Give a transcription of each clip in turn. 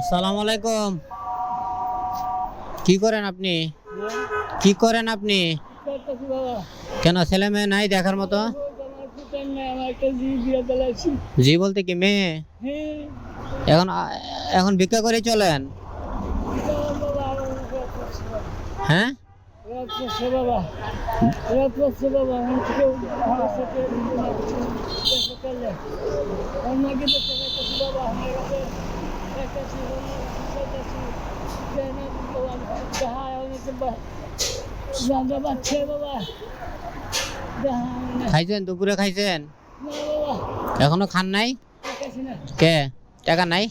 আসসালামু আলাইকুম। কি করেন আপনি? কি করেন আপনি? কেন ছেলে মেয়ে নাই দেখার মতো? জি বলতে কি মেয়ে? এখন এখন ভিক্ষা করে চলেন। হ্যাঁ? বাবা খাইছেন? দুপুরে খাইছেন? এখনও খান নাই? কে? টাকা নাই?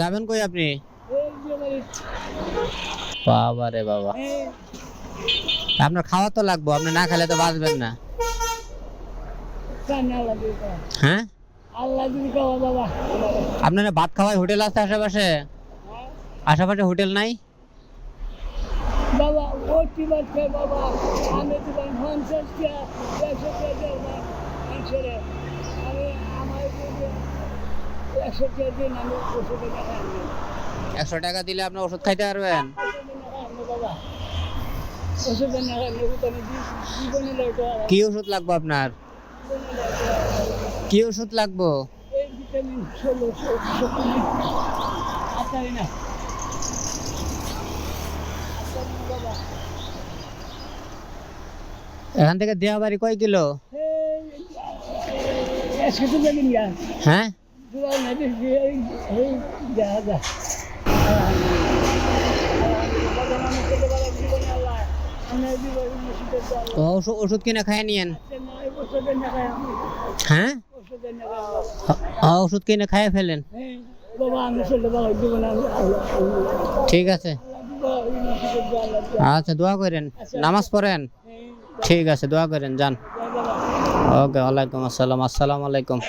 যাবেন কই আপনি? বাবা রে বাবা। আপনার খাওয়া তো লাগবো, আপনি না খেলে তো বাঁচবেন না। হ্যাঁ? আপনারা ভাত খাওয়ার হোটেল আছে আশেপাশে? আশেপাশে হোটেল নাই? বাবা পঞ্চাশ টাকা একশো একশো টাকা দিলে আপনি ওষুধ খাইতে পারবেন কি ওষুধ লাগবে আপনার কি ওষুধ লাগবো এখান থেকে দেওয়া বাড়ি কয় কিলো হ্যাঁ ওষুধ কিনে খাই নিয়েন। হ্যাঁ? ওষুধ কিনে খাইয়ে ফেলেন। ঠিক আছে। আচ্ছা দোয়া করেন। নামাজ পড়েন? ঠিক আছে, দোয়া করেন, যান। ওকে, ওয়ালাইকুম আসসালাম। আসসালামু আলাইকুম।